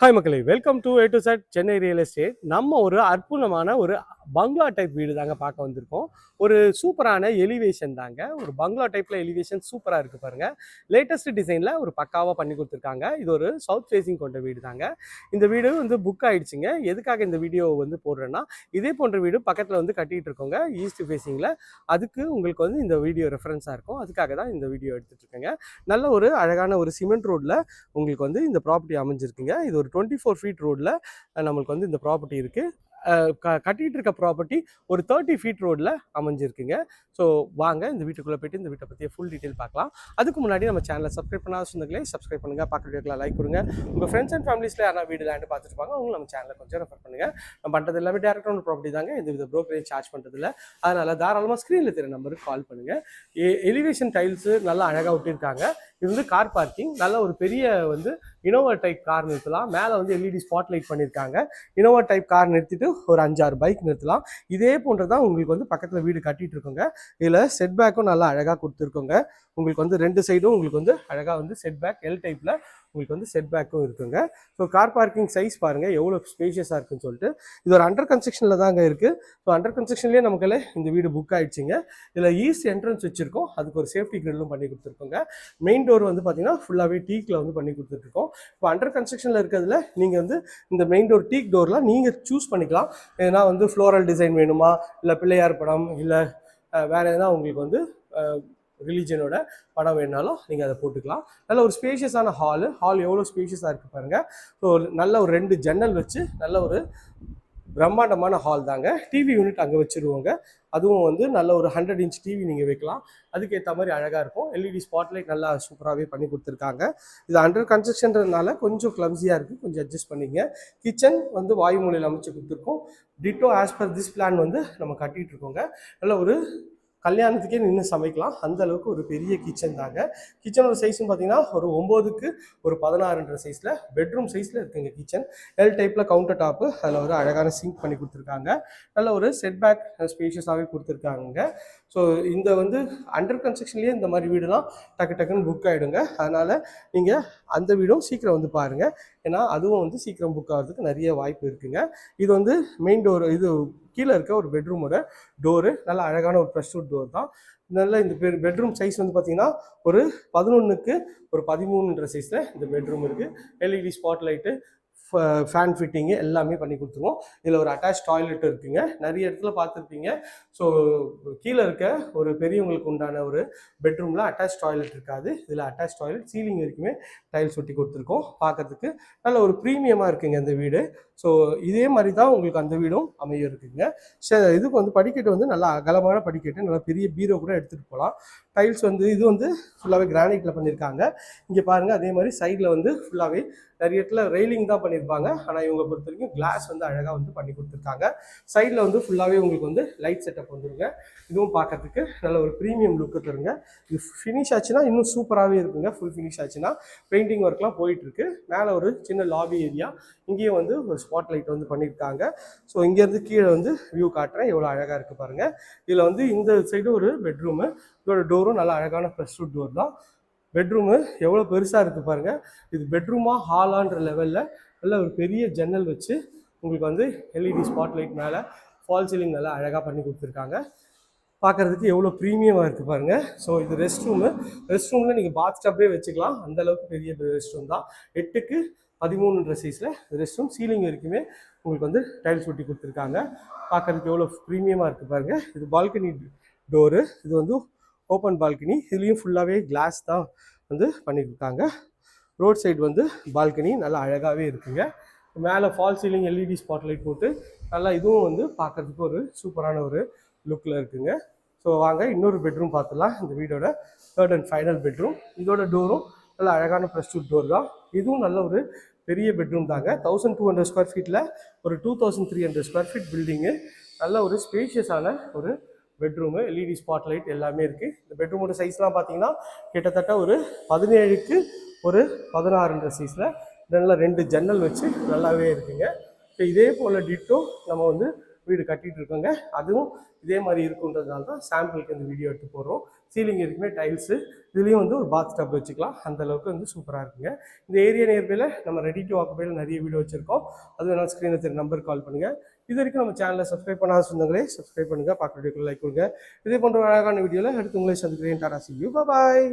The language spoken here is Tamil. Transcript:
ஹாய் மக்களே. Welcome to A to Z Chennai real estate நம்ம ஒரு அற்புதமான ஒரு பங்களா டைப் வீடு தாங்க பார்க்க வந்திருக்கோம். ஒரு சூப்பரான எலிவேஷன் தாங்க. ஒரு பங்களா டைப்பில் எலிவேஷன் சூப்பராக இருக்குது பாருங்கள் லேட்டஸ்ட் டிசைனில் ஒரு பக்காவாக பண்ணி கொடுத்துருக்காங்க. இது ஒரு சவுத் ஃபேஸிங் கொண்ட வீடு தாங்க. இந்த வீடு வந்து புக் ஆகிடுச்சிங்க எதுக்காக இந்த வீடியோ வந்து போடுறேன்னா இதே போன்ற வீடு பக்கத்தில் வந்து கட்டிகிட்டு இருக்கோங்க. ஈஸ்ட் ஃபேஸிங்கில் அதுக்கு உங்களுக்கு வந்து இந்த வீடியோ ரெஃபரன்ஸாக இருக்கும். அதுக்காக தான் இந்த வீடியோ எடுத்துகிட்டு இருக்கேங்க. நல்ல ஒரு அழகான ஒரு சிமெண்ட் ரோட்டில் உங்களுக்கு வந்து இந்த ப்ராப்பர்ட்டி அமைஞ்சிருக்குங்க. இது ஒரு டுவெண்ட்டி ஃபோர் ஃபீட் ரோடில் நம்மளுக்கு வந்து இந்த ப்ராப்பர்ட்டி இருக்குது கட்டிகிட்டு இருக்க ப்ராப்பர்ட்டி ஒரு தேர்ட்டி ஃபீட் ரோடில் அமைஞ்சிருக்குங்க. ஸோ வாங்க இந்த வீட்டுக்குள்ளே போயிட்டு இந்த வீட்டை பற்றிய ஃபுல் டீட்டெயில் பார்க்கலாம். அதுக்கு முன்னாடி நம்ம சேனலை சப்ஸ்கிரைப் பண்ணாத சொந்தங்களே சப்ஸ்கிரைப் பண்ணுங்கள் பக்கத்து வீட்டில் லைக் கொடுங்க. உங்கள் ஃப்ரெண்ட்ஸ் அண்ட் ஃபேமிலிஸில் யாராவது வீடு லேண்டு பார்த்துட்டு இருப்பாங்க அவங்க நம்ம சேனலை கொஞ்சம் ரெஃபர் பண்ணுங்கள் நம்ம பண்ணுறது எல்லாமே டேரக்டாக ஒரு ப்ராப்பர்ட்டி தாங்க இந்த வித ப்ரோக்கரேஜ் சார்ஜ் பண்ணுறதில்ல அதனால் தாராளமாக ஸ்க்ரீனில் தெரிய நம்பருக்கு கால் பண்ணுங்கள் எலிவேஷன் டைல்ஸு நல்லா அழகாக விட்டுருக்காங்க இது வந்து கார் பார்க்கிங் நல்ல ஒரு பெரிய வந்து இனோவா டைப் கார் நிறுத்தலாம். மேலே வந்து எல்இடி ஸ்பாட் லைட் பண்ணியிருக்காங்க. இனோவா டைப் கார் நிறுத்திட்டு ஒரு அஞ்சாறு பைக் நிறுத்தலாம். இதே போன்று தான் உங்களுக்கு வந்து பக்கத்தில் வீடு கட்டிட்டு இருக்கோங்க இதில் செட் பேக்கும் நல்லா அழகாக கொடுத்துருக்கோங்க. உங்களுக்கு வந்து ரெண்டு சைடும் உங்களுக்கு வந்து அழகாக வந்து செட் பேக் எல் டைப்பில் உங்களுக்கு வந்து செட் பேக்கும் இருக்குங்க. ஸோ கார் பார்க்கிங் சைஸ் பாருங்கள் எவ்வளோ ஸ்பேஷியஸாக இருக்குன்னு சொல்லிட்டு. இது ஒரு அண்டர் கன்ஸ்ட்ரக்ஷனில் தாங்க இருக்குது ஸோ அண்டர் கன்ஸ்ட்ரக்ஷன்லேயே நமக்கு இந்த வீடு புக் ஆயிடுச்சுங்க. இதில் ஈஸ்ட் என்ட்ரன்ஸ் வச்சுருக்கோம். அதுக்கு ஒரு சேஃப்டி கிரில்லும் பண்ணி கொடுத்துருக்கோங்க. மெயின் டோர் வந்து பார்த்தீங்கன்னா ஃபுல்லாகவே டீக்கில் வந்து பண்ணி கொடுத்துட்ருக்கோம் இப்போ அண்டர் கன்ஸ்ட்ரக்ஷனில் இருக்கிறதுல நீங்கள் வந்து இந்த மெயின் டோர் டீக் டோர்லாம் நீங்கள் சூஸ் பண்ணிக்கலாம். ஏன்னா வந்து ஃப்ளோரல் டிசைன் வேணுமா? இல்லை பிள்ளையார் படம் இல்லை வேறு எதுனா உங்களுக்கு வந்து ரிலீஜனோட படம் வேணாலும் நீங்கள் அதை போட்டுக்கலாம். நல்ல ஒரு ஸ்பேஷியஸான ஹாலு ஹால் எவ்வளோ ஸ்பேஷியஸாக இருக்குது பாருங்கள் ஸோ நல்ல ஒரு ரெண்டு ஜன்னல் வச்சு நல்ல ஒரு பிரம்மாண்டமான ஹால் தாங்க. டிவி யூனிட் அங்கே வச்சுருவோங்க. அதுவும் வந்து நல்ல ஒரு ஹண்ட்ரட் இன்ச் டிவி நீங்கள் வைக்கலாம். அதுக்கேற்ற மாதிரி அழகாக இருக்கும். எல்இடி ஸ்பாட்லைட் நல்லா சூப்பராகவே பண்ணி கொடுத்துருக்காங்க. இது அண்டர் கன்ஸ்ட்ரக்ஷன்றதுனால கொஞ்சம் கிளம்ஸியாக இருக்குது கொஞ்சம் அட்ஜஸ்ட் பண்ணிங்க. கிச்சன் வந்து வாயு மூலையில் அமைச்சு கொடுத்துருக்கோம். Ditto as per this plan வந்து நம்ம கட்டிகிட்டு இருக்கோங்க. நல்ல ஒரு கல்யாணத்துக்கே நின்று சமைக்கலாம். அந்த அளவுக்கு ஒரு பெரிய கிச்சன் தாங்க. கிச்சனோட சைஸ்னு பார்த்தீங்கன்னா ஒரு ஒம்போதுக்கு ஒரு பதினாறுன்ற சைஸில் பெட்ரூம் சைஸில் இருக்குங்க கிச்சன் எல் டைப்பில் கவுண்டர் டாப்பு அதில் ஒரு அழகான சிங்க் பண்ணி கொடுத்துருக்காங்க. நல்ல ஒரு செட் பேக் ஸ்பேஷியஸாகவே கொடுத்துருக்காங்க. ஸோ இந்த வந்து அண்டர் கன்ஸ்ட்ரக்ஷன்லேயே இந்த மாதிரி வீடுலாம் டக்கு டக்குன்னு புக் ஆகிடுங்க அதனால் நீங்கள் அந்த வீடும் சீக்கிரம் வந்து பாருங்கள் ஏன்னா அதுவும் வந்து சீக்கிரம் புக் ஆகிறதுக்கு நிறைய வாய்ப்பு இருக்குங்க. இது வந்து மெயின் டோர் இது கீழே இருக்க ஒரு பெட்ரூமோட டோரு நல்ல அழகான ஒரு ப்ரெஷ் டோர் தான். நல்ல இந்த பெ பெட்ரூம் சைஸ் வந்து பார்த்தீங்கன்னா ஒரு பதினொன்றுக்கு ஒரு பதிமூணுன்ற சைஸில் இந்த பெட்ரூம் இருக்குது LED spot light fan fitting எல்லாமே பண்ணி கொடுத்துருவோம். இதில் ஒரு அட்டாச் டாய்லெட் இருக்குங்க. நிறைய இடத்துல பார்த்துருப்பீங்க. ஸோ கீழே இருக்க ஒரு பெரியவங்களுக்கு உண்டான ஒரு பெட்ரூமில் அட்டாச் டாய்லெட் இருக்காது. இதில் அட்டாச் டாய்லெட் சீலிங் வரைக்குமே டைல்ஸ் ஒட்டி கொடுத்துருக்கோம். பார்க்கறதுக்கு நல்ல ஒரு ப்ரீமியமாக இருக்குங்க இந்த வீடு. ஸோ இதே மாதிரி தான் உங்களுக்கு அந்த வீடும் அமைய இருக்குங்க. சரி இதுக்கு வந்து படிக்கட்டு வந்து நல்லா அகலமான படிக்கட்டு. நல்லா பெரிய பீரோ கூட எடுத்துகிட்டு போகலாம். டைல்ஸ் வந்து இது வந்து ஃபுல்லாகவே கிரானைட்டில் பண்ணியிருக்காங்க இங்கே பாருங்கள் அதே மாதிரி சைடில் வந்து ஃபுல்லாகவே நிறைய இடத்துல ரெயிலிங் தான் பண்ணியிருப்பாங்க. ஆனால் இவங்க பொறுத்த வரைக்கும் கிளாஸ் வந்து அழகாக வந்து பண்ணி கொடுத்துருக்காங்க. சைடில் வந்து ஃபுல்லாகவே உங்களுக்கு வந்து லைட் செட்டப் வந்துருங்க. இதுவும் பார்க்கறதுக்கு நல்ல ஒரு ப்ரீமியம் லுக்கு தருங்க. இது ஃபினிஷ் ஆச்சுன்னா இன்னும் சூப்பராகவே இருக்குங்க. ஃபுல் ஃபினிஷ் ஆச்சுன்னா பெயிண்டிங் ஒர்க்லாம் போயிட்டுருக்கு. மேலே ஒரு சின்ன லாபி ஏரியா இங்கேயும் வந்து ஒரு ஸ்பாட் லைட் வந்து பண்ணியிருக்காங்க. ஸோ இங்கேருந்து கீழே வந்து வியூ காட்டுறேன். எவ்வளோ அழகாக இருக்குது பாருங்கள் இதில் வந்து இந்த சைடு ஒரு பெட்ரூமு இதோட டோரும் நல்லா அழகான ஃப்ரெஷ் டோர் தான். பெட்ரூமு எவ்வளோ பெருசாக இருக்குது பாருங்கள் இது பெட்ரூமாக ஹாலான்ற லெவலில் நல்ல ஒரு பெரிய ஜன்னல் வச்சு உங்களுக்கு வந்து எல்இடி ஸ்பாட் லைட் மேலே ஃபால் சீலிங் நல்லா அழகாக பண்ணி கொடுத்துருக்காங்க. பார்க்குறதுக்கு எவ்வளோ ப்ரீமியமாக இருக்குது பாருங்கள் ஸோ இது ரெஸ்ட் ரூமு ரெஸ்ட் ரூமில் நீங்கள் பாத் டப்பே வச்சுக்கலாம் அந்தளவுக்கு பெரிய ரெஸ்ட் ரூம் தான். எட்டுக்கு பதிமூணுன்ற சைஸில் ரெஸ்ட் ரூம் சீலிங் வரைக்குமே உங்களுக்கு வந்து டைல்ஸ் ஒட்டி கொடுத்துருக்காங்க. பார்க்குறதுக்கு எவ்வளோ ப்ரீமியமாக இருக்குது பாருங்கள் இது பால்கனி டோரு இது வந்து ஓப்பன் பால்கனி இதுலேயும் ஃபுல்லாகவே கிளாஸ் தான் வந்து பண்ணியிருக்காங்க ரோட் சைடு வந்து பால்கனி நல்லா அழகாகவே இருக்குங்க. மேலே ஃபால் சீலிங் எல்இடி ஸ்பாட்லைட் போட்டு நல்லா இதுவும் வந்து பார்க்குறதுக்கு ஒரு சூப்பரான ஒரு லுக்கில் இருக்குங்க. ஸோ வாங்க இன்னொரு பெட்ரூம் பார்த்துலாம் இந்த வீடோட தேர்ட் அண்ட் ஃபைனல் பெட்ரூம் இதோட டோரும் நல்ல அழகான ப்ளஸ் டூ டோர் தான். இதுவும் நல்ல ஒரு பெரிய பெட்ரூம் தாங்க. தௌசண்ட் டூ ஹண்ட்ரட் ஸ்கொயர் ஃபீட்டில் ஒரு two thousand three hundred square feet building நல்ல ஒரு ஸ்பேஷியஸான ஒரு பெட்ரூமு எல்இடி ஸ்பாட் லைட் எல்லாமே இருக்குது இந்த பெட்ரூமோட சைஸ்லாம் பார்த்தீங்கன்னா கிட்டத்தட்ட ஒரு பதினேழுக்கு ஒரு பதினாறுன்ற சீஸில் நல்ல ரெண்டு ஜன்னல் வச்சு நல்லாவே இருக்குங்க. இப்போ இதே போல் டிட்டோ நம்ம வந்து வீடு கட்டிகிட்டு இருக்கோங்க. அதுவும் இதே மாதிரி இருக்குன்றதுனால தான் சாம்பிளுக்கு இந்த வீடியோ எடுத்து போடுறோம். சீலிங் இருக்குமே டைல்ஸு இதுலேயும் வந்து ஒரு பாத் டப் வச்சுக்கலாம். அந்த அளவுக்கு வந்து சூப்பராக இருக்குங்க. இந்த ஏரியா நியர்பையில் நம்ம ரெடி டு ஆக்குபையில் நிறைய வீடியோ வச்சுருக்கோம். அது வேணால் ஸ்க்ரீனில் தெரிய நம்பர் கால் பண்ணுங்கள் இது வரைக்கும் நம்ம சேனலை சப்ஸ்கிரைப் பண்ணாத சொந்தங்களே சப்ஸ்கிரைப் பண்ணுங்கள் பார்க்குற வீடியோக்கு லைக் கொடுங்க. இதே போன்ற அழகான வீடியோவில் அடுத்து உங்களே சந்திக்கிறேன். Tata C you. பாய்